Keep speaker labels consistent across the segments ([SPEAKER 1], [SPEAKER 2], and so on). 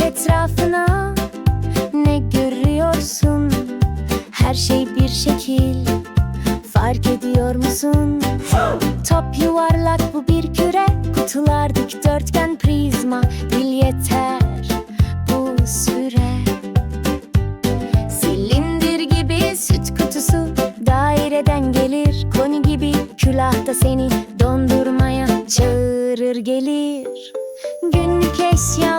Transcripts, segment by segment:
[SPEAKER 1] etrafına Ne görüyorsun? Her şey bir şekil. Fark ediyor musun? Top yuvarlak bu bir küre. Kutular dikdörtgen prizma. Bil yeter bu süre. Silindir gibi süt kutusu Daireden gelir. Koni gibi külah da seni Dondurmaya çağırır gelir. Günlük eşyalarla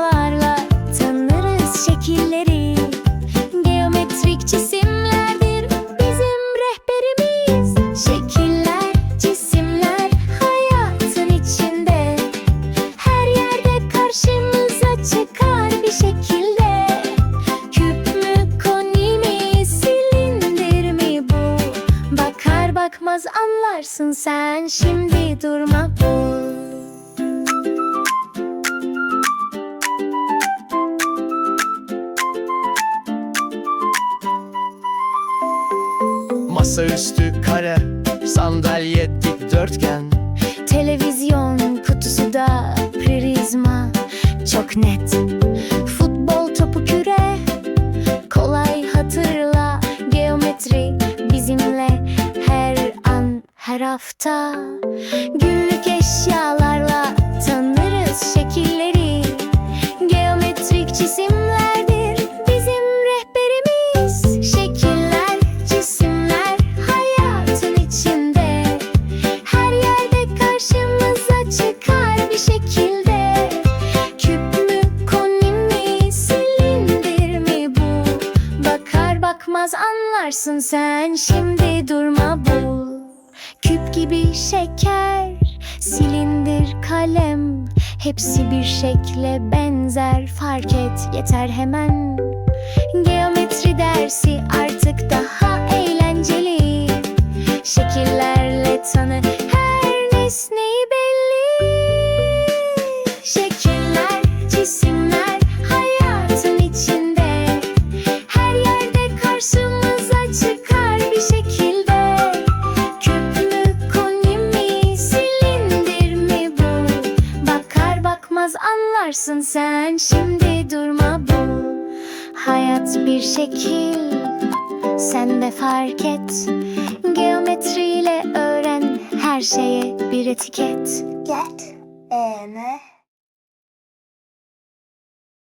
[SPEAKER 1] anlarsın sen şimdi durma bul.
[SPEAKER 2] Masaüstü kare, sandalye dikdörtgen.
[SPEAKER 1] Televizyon kutusu da prizma. Çok net her hafta. Günlük eşyalarla tanırız şekilleri. Geometrik cisimlerdir bizim rehberimiz. Şekiller, cisimler hayatın içinde. Her yerde karşımıza çıkar bir şekilde. Küp mü, koni mi, silindir mi bu? Bakar bakmaz anlarsın sen şimdi durma bul Küp gibi şeker, silindir kalem Hepsi bir şekle benzer. Fark et yeter hemen. Geometri dersi artık daha sen şimdi durma bu. Hayat bir şekil sen de fark et. Geometriyle öğren her şeye bir etiket.
[SPEAKER 3] Get in